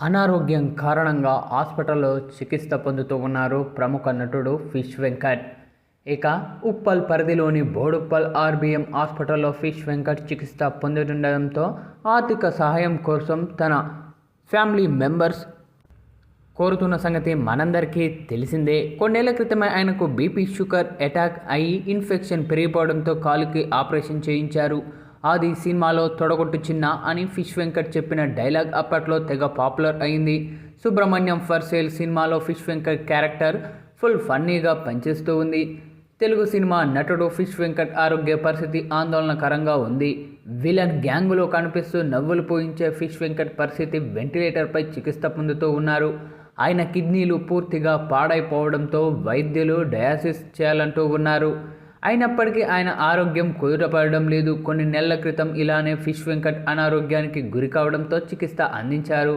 అనారోగ్యం కారణంగా హాస్పిటల్లో చికిత్స పొందుతూ ఉన్నారు ప్రముఖ నటుడు ఫిష్ వెంకట్. ఇక ఉప్పల్ పరిధిలోని బోడుప్పల్ ఆర్బిఎం హాస్పిటల్లో ఫిష్ వెంకట్ చికిత్స పొందుతుండడంతో ఆర్థిక సహాయం కోసం తన ఫ్యామిలీ మెంబర్స్ కోరుతున్న సంగతి మనందరికీ తెలిసిందే. కొన్నేళ్ళ క్రితమే ఆయనకు బీపీ షుగర్ అటాక్ అయి ఇన్ఫెక్షన్ పెరిగిపోవడంతో కాలుకి ఆపరేషన్ చేయించారు. ఆది సినిమాలో తొడగొట్టు చిన్న అని ఫిష్ వెంకట్ చెప్పిన డైలాగ్ అప్పట్లో తెగ పాపులర్ అయింది. సుబ్రహ్మణ్యం ఫర్ సేల్ సినిమాలో ఫిష్ వెంకట్ క్యారెక్టర్ ఫుల్ ఫన్నీగా పనిచేస్తూ ఉంది. తెలుగు సినిమా నటుడు ఫిష్ వెంకట్ ఆరోగ్య పరిస్థితి ఆందోళనకరంగా ఉంది. విలన్ గ్యాంగులో కనిపిస్తూ నవ్వులు పోయించే ఫిష్ వెంకట్ పరిస్థితి వెంటిలేటర్పై చికిత్స పొందుతూ ఉన్నారు. ఆయన కిడ్నీలు పూర్తిగా పాడైపోవడంతో వైద్యులు డయాసిస్ చేయాలంటూ ఉన్నారు. అయినప్పటికీ ఆయన ఆరోగ్యం కుదుటపడడం లేదు. కొన్ని నెలల క్రితం ఇలానే ఫిష్ వెంకట్ అనారోగ్యానికి గురి కావడంతో చికిత్స అందించారు.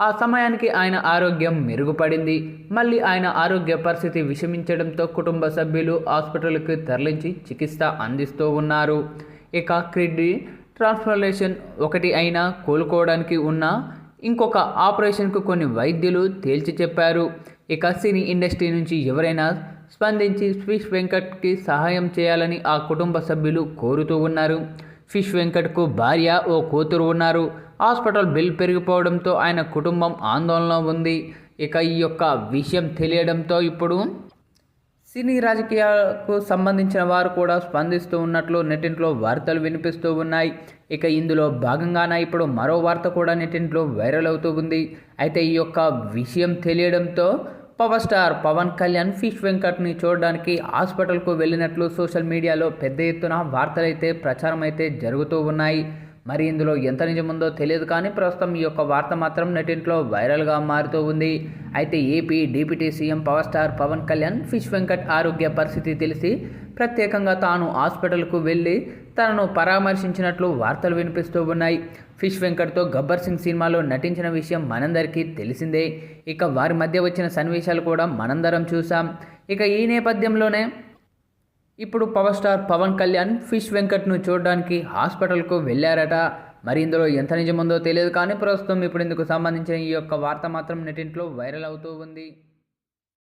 ఆ సమయానికి ఆయన ఆరోగ్యం మెరుగుపడింది. మళ్ళీ ఆయన ఆరోగ్య పరిస్థితి విషమించడంతో కుటుంబ సభ్యులు హాస్పిటల్కి తరలించి చికిత్స అందిస్తూ ఉన్నారు. ఇక కిడ్నీ ట్రాన్స్ఫర్లేషన్ ఒకటి అయినా కోలుకోవడానికి ఉన్న ఇంకొక ఆపరేషన్కు కొన్ని వైద్యులు తేల్చి చెప్పారు. ఇక సినీ ఇండస్ట్రీ నుంచి ఎవరైనా స్పందించి ఫిష్ వెంకట్కి సహాయం చేయాలని ఆ కుటుంబ సభ్యులు కోరుతూ ఉన్నారు. ఫిష్ వెంకట్కు భార్య ఓ కూతురు ఉన్నారు. హాస్పిటల్ బిల్ పెరిగిపోవడంతో ఆయన కుటుంబం ఆందోళన ఉంది. ఇక ఈ యొక్క విషయం తెలియడంతో ఇప్పుడు సినీ రాజకీయాలకు సంబంధించిన వారు కూడా స్పందిస్తూ ఉన్నట్లు నెటింట్లో వార్తలు వినిపిస్తూ ఉన్నాయి. ఇక ఇందులో భాగంగానే ఇప్పుడు మరో వార్త కూడా నెటింట్లో వైరల్ అవుతూ ఉంది. అయితే ఈ యొక్క విషయం తెలియడంతో power star Pawan Kalyan Fish వెంకట్ని చూడడానికి హాస్పిటల్కు వెళ్ళినట్లు సోషల్ మీడియాలో పెద్ద ఎత్తున వార్తలైతే ప్రచారం అయితే జరుగుతూ ఉన్నాయి. మరి ఇందులో ఎంత నిజముందో తెలియదు కానీ ప్రస్తుతం ఈ యొక్క వార్త మాత్రం నెటింట్లో వైరల్గా మారుతూ ఉంది. అయితే AP deputy CM power star Pawan Kalyan Fish Venkat ఆరోగ్య పరిస్థితి తెలిసి ప్రత్యేకంగా తాను హాస్పిటల్కు వెళ్ళి తనను పరామర్శించినట్లు వార్తలు వినిపిస్తూ ఉన్నాయి. ఫిష్ వెంకట్తో గబ్బర్ సింగ్ సినిమాలో నటించిన విషయం మనందరికీ తెలిసిందే. ఇక వారి మధ్య వచ్చిన సన్నివేశాలు కూడా మనందరం చూసాం ఇక ఈ నేపథ్యంలోనే ఇప్పుడు power star Pawan Kalyan Fish వెంకట్ను చూడడానికి హాస్పిటల్కు వెళ్ళారట. మరి ఇందులో ఎంత నిజముందో తెలియదు కానీ ప్రస్తుతం ఇప్పుడు ఇందుకు సంబంధించిన ఈ యొక్క వార్త మాత్రం నెటింట్లో వైరల్ అవుతూ ఉంది.